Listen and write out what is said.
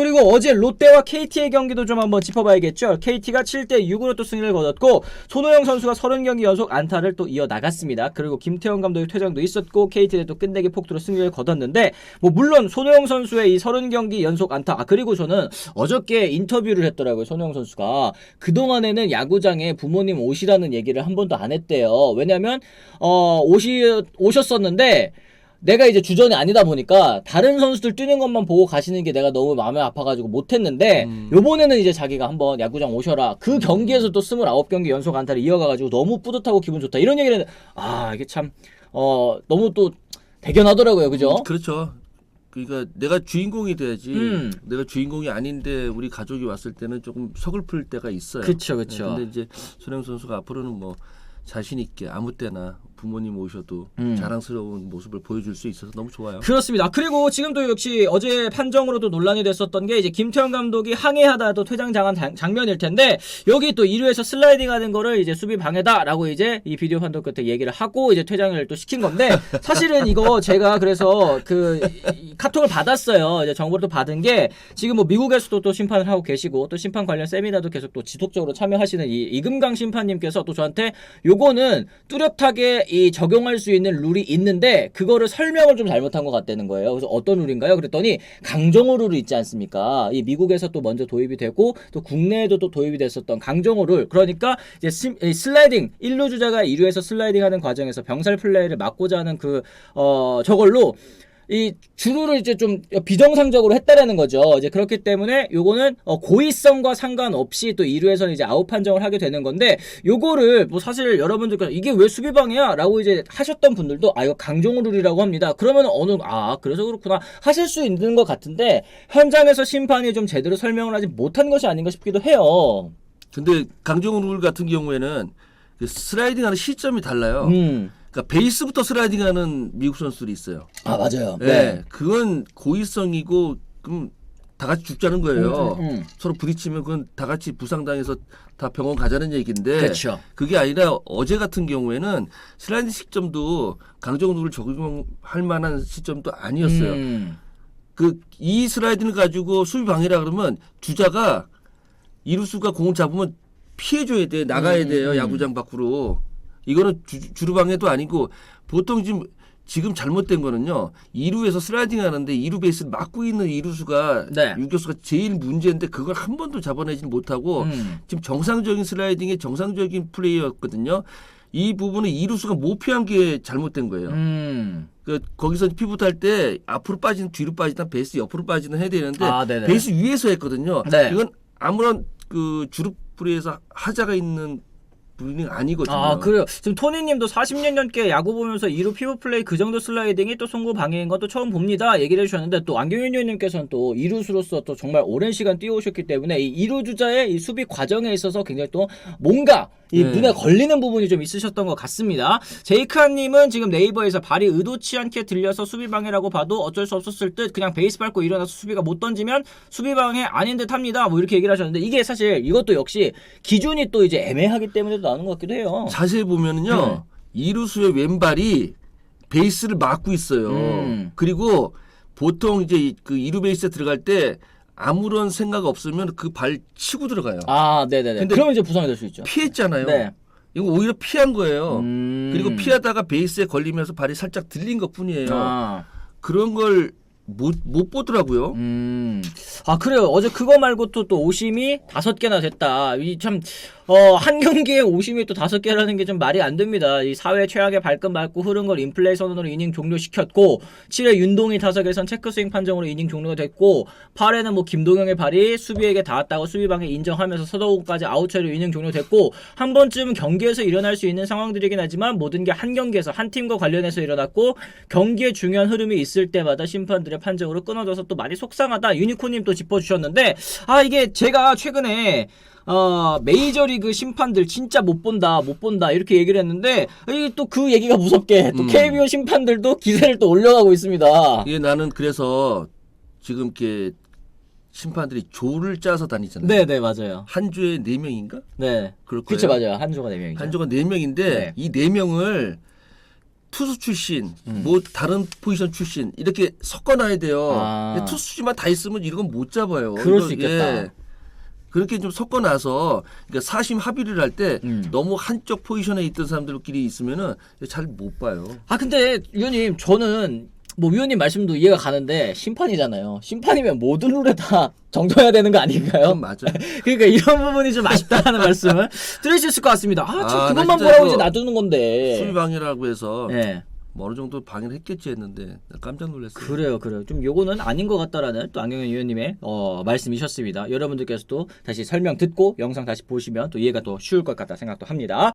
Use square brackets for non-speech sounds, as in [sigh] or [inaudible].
그리고 어제 롯데와 KT의 경기도 좀 한번 짚어봐야겠죠. KT가 7대 6으로 또 승리를 거뒀고 손호영 선수가 30경기 연속 안타를 또 이어 나갔습니다. 그리고 김태형 감독의 퇴장도 있었고 KT는 또 끝내기 폭투로 승리를 거뒀는데 뭐 물론 손호영 선수의 이 30경기 연속 안타 아 그리고 저는 어저께 인터뷰를 했더라고요. 손호영 선수가 그동안에는 야구장에 부모님 오시라는 얘기를 한 번도 안 했대요. 왜냐면 어 오시 오셨었는데 내가 이제 주전이 아니다 보니까 다른 선수들 뛰는 것만 보고 가시는 게 내가 너무 마음이 아파가지고 못했는데 음. 요번에는 이제 자기가 한번 야구장 오셔라 그 경기에서 또 29경기 연속 안타를 이어가가지고 너무 뿌듯하고 기분 좋다 이런 얘기를 했는데 아 이게 참 어 너무 또 대견하더라고요 그죠? 그렇죠. 그러니까 내가 주인공이 돼야지. 음. 내가 주인공이 아닌데 우리 가족이 왔을 때는 조금 서글플 때가 있어요. 그쵸. 네, 근데 이제 손흥 선수가 앞으로는 뭐 자신 있게 아무 때나 부모님 오셔도 음. 자랑스러운 모습을 보여줄 수 있어서 너무 좋아요. 그렇습니다. 그리고 지금도 역시 어제 판정으로도 논란이 됐었던 게 이제 김태형 감독이 항해하다도 퇴장당한 장- 장면일 텐데 여기 또 1루에서 슬라이딩 하는 거를 이제 수비 방해다라고 이제 이 비디오 판독 끝에 얘기를 하고 이제 퇴장을 또 시킨 건데 [laughs] 사실은 이거 제가 그래서 그 이- 이 카톡을 받았어요. 이제 정보를 또 받은 게 지금 뭐 미국에서도 또 심판을 하고 계시고 또 심판 관련 세미나도 계속 또 지속적으로 참여하시는 이 이금강 심판님께서 또 저한테 요거는 뚜렷하게 이 적용할 수 있는 룰이 있는데 그거를 설명을 좀 잘못한 것 같다는 거예요. 그래서 어떤 룰인가요? 그랬더니 강정호 룰이 있지 않습니까? 이 미국에서 또 먼저 도입이 되고 또 국내에도 또 도입이 됐었던 강정호 룰. 그러니까 이제 심- 이 슬라이딩 1루 주자가 2루에서 슬라이딩하는 과정에서 병살 플레이를 막고자 하는 그 어 저걸로 이 주루를 이제 좀 비정상적으로 했다라는 거죠. 이제 그렇기 때문에 요거는 어, 고의성과 상관없이 또 2루에서는 이제 아웃 판정을 하게 되는 건데 요거를 뭐 사실 여러분들께서 이게 왜 수비방이야 라고 이제 하셨던 분들도 아 이거 강정호 룰이라고 합니다. 그러면 어느 아 그래서 그렇구나 하실 수 있는 것 같은데 현장에서 심판이 좀 제대로 설명을 하지 못한 것이 아닌가 싶기도 해요. 근데 강정호 룰 같은 경우에는 그 슬라이딩하는 시점이 달라요. 음. 그러니까 베이스부터 슬라이딩하는 미국 선수들이 있어요. 아 맞아요. 네. 그건 고의성이고 그럼 다 같이 죽자는 거예요. 음, 음, 음. 서로 부딪히면 그건 다 같이 부상당해서 다 병원 가자는 얘기인데 그렇죠. 그게 아니라 어제 같은 경우에는 슬라이딩 시점도 강정호를 적용할 만한 시점도 아니었어요. 음. 그이 슬라이딩을 가지고 수비 방해라 그러면 주자가 이루수가 공을 잡으면 피해줘야 돼 나가야 음, 돼요 음. 야구장 밖으로 이거는 주, 주루 방해도 아니고 보통 지금 지금 잘못된 거는요 이루에서 슬라이딩 하는데 이루 베이스를 막고 있는 이루수가 네. 유격수가 제일 문제인데 그걸 한 번도 잡아내지 못하고 음. 지금 정상적인 슬라이딩의 정상적인 플레이였거든요 이 부분은 이루수가 못 피한 게 잘못된 거예요. 음. 그 거기서 피부 탈 때 앞으로 빠지는 뒤로 빠지나 베이스 옆으로 빠지는 해야 되는데 아. 베이스 위에서 했거든요. 네. 이건 아무런 그 주룹 프리에서 하자가 있는 분이 아니거든요. 아 그래요. 지금 토니님도 40년 넘게 야구 보면서 2루 피부 플레이 그 정도 슬라이딩이 또 송구 방해인 것도 처음 봅니다. 얘기를 해주셨는데 또 안경현 의원님께서는 또 2루수로서 또 정말 오랜 시간 뛰어오셨기 때문에 이 2루 주자의 이 수비 과정에 있어서 굉장히 또 뭔가 이 네. 눈에 걸리는 부분이 좀 있으셨던 것 같습니다. 제이카님은 지금 네이버에서 발이 의도치 않게 들려서 수비 방해라고 봐도 어쩔 수 없었을 듯 그냥 베이스 밟고 일어나서 수비가 못 던지면 수비 방해 아닌 듯합니다. 뭐 이렇게 얘기를 하셨는데 이게 사실 이것도 역시 기준이 또 이제 애매하기 때문에 도 나는 것 같기도 해요. 자세히 보면은요 이루수의 왼발이 베이스를 막고 있어요. 음. 그리고 보통 이제 이- 그 이루 베이스에 들어갈 때 아무런 생각 없으면 그 발 치고 들어가요. 아, 네네네. 근데 그러면 이제 부상이 될 수 있죠. 피했잖아요. 네. 이거 오히려 피한 거예요. 음. 그리고 피하다가 베이스에 걸리면서 발이 살짝 들린 것 뿐이에요. 아, 그런 걸 못 못 보더라고요. 음. 아, 그래요. 어제 그거 말고 또, 또 오심이 다섯 개나 됐다. 이 참, 어, 한 경기에 오심이 또 다섯 개라는 게 좀 말이 안 됩니다. 이 사회 최악의 발끈 맞고 흐른 걸 인플레이 선언으로 이닝 종료시켰고, 7회 윤동희 타석에선 체크 스윙 판정으로 이닝 종료가 됐고, 8회는 뭐 김동영의 발이 수비에게 닿았다고 수비방에 인정하면서 서도우까지 아웃 처리로 이닝 종료됐고, 한 번쯤 경기에서 일어날 수 있는 상황들이긴 하지만 모든 게 한 경기에서 한 팀과 관련해서 일어났고, 경기에 중요한 흐름이 있을 때마다 심판들의 판정으로 끊어져서 또 많이 속상하다. 유니콘님 또 짚어주셨는데, 아, 이게 제가 최근에 어, 메이저리그 심판들 진짜 못 본다, 못 본다, 이렇게 얘기를 했는데, 또 그 얘기가 무섭게, 또 음. KBO 심판들도 기세를 또 올려가고 있습니다. 이게 나는 그래서 지금 이렇게 심판들이 조를 짜서 다니잖아요. 네 네, 맞아요. 한 조에 네 명인가? 네. 그렇죠, 맞아요. 한 조가 4명이죠. 한 조가 네 명인데 네. 이네 명을 투수 출신, 뭐 다른 포지션 출신 이렇게 섞어놔야 돼요. 아. 투수지만 다 있으면 이런 건 못 잡아요. 그럴 수 있겠다. 그렇게 좀 섞어놔서 그러니까 사심 합의를 할때 음. 너무 한쪽 포지션에 있던 사람들끼리 있으면은 잘 못 봐요. 아 근데 위원님 저는 뭐 위원님 말씀도 이해가 가는데 심판이잖아요. 심판이면 모든 룰에 다 [laughs] 정정해야 되는 거 아닌가요? 그건 맞아요. [laughs] 그러니까 이런 부분이 좀 아쉽다는 [laughs] 말씀을 드릴 수 있을 것 같습니다. 아, 저 아, 나 그것만 진짜 보라고 이거 이제 놔두는 건데. 수비 방해라고 해서 네. 뭐 어느 정도 방해를 했겠지 했는데 나 깜짝 놀랐어요. 그래요, 그래요. 좀 요거는 아닌 것 같다라는 또 안경현 위원님의 어, 말씀이셨습니다. 여러분들께서도 다시 설명 듣고 영상 다시 보시면 또 이해가 더 쉬울 것 같다 생각도 합니다.